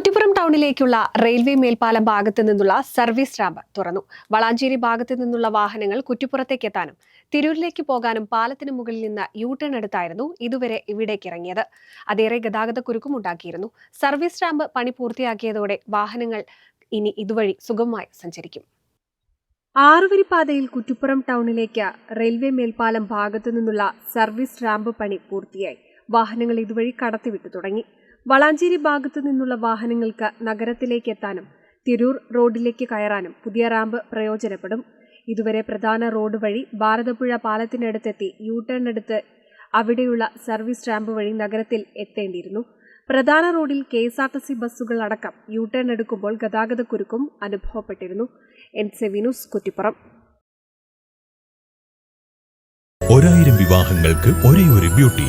Kuttippuram ടൗണിലേക്കുള്ള railway മേൽപ്പാലം ഭാഗത്തു നിന്നുള്ള സർവീസ് റാമ്പ് തുറന്നു. വളാഞ്ചേരി ഭാഗത്തു നിന്നുള്ള വാഹനങ്ങൾ കുറ്റിപ്പുറത്തേക്ക് എത്താനും തിരൂരിലേക്ക് പോകാനും പാലത്തിന് മുകളിൽ നിന്ന് യു ടേൺ എടുത്തായിരുന്നു ഇതുവരെ ഇവിടേക്ക് ഇറങ്ങിയത്. അതേറെ ഗതാഗത കുരുക്കും ഉണ്ടാക്കിയിരുന്നു. സർവീസ് റാമ്പ് പണി പൂർത്തിയാക്കിയതോടെ വാഹനങ്ങൾ ഇനി ഇതുവഴി സുഗമമായി സഞ്ചരിക്കും. ആറുവരിപ്പാതയിൽ കുറ്റിപ്പുറം ടൗണിലേക്ക് റെയിൽവേ മേൽപ്പാലം ഭാഗത്തു നിന്നുള്ള സർവീസ് റാമ്പ് പണി പൂർത്തിയായി. വാഹനങ്ങൾ ഇതുവഴി കടത്തിവിട്ടു തുടങ്ങി. വളാഞ്ചേരി ഭാഗത്തു നിന്നുള്ള വാഹനങ്ങൾക്ക് നഗരത്തിലേക്ക് എത്താനും തിരൂർ റോഡിലേക്ക് കയറാനും പുതിയ റാമ്പ് പ്രയോജനപ്പെടും. ഇതുവരെ പ്രധാന റോഡ് വഴി ഭാരതപ്പുഴ പാലത്തിനടുത്തെത്തി യു ടേൺ എടുത്ത് അവിടെയുള്ള സർവീസ് റാമ്പ് വഴി നഗരത്തിൽ എത്തേണ്ടിയിരുന്നു. പ്രധാന റോഡിൽ K S R T C ബസ്സുകൾ അടക്കം യു ടേൺ എടുക്കുമ്പോൾ ഗതാഗതക്കുരുക്കും അനുഭവപ്പെട്ടിരുന്നു. N seven news Kuttippuram. ഒരായിരം വിവാഹങ്ങൾക്ക് ഒരേ ഒരു ബ്യൂട്ടി.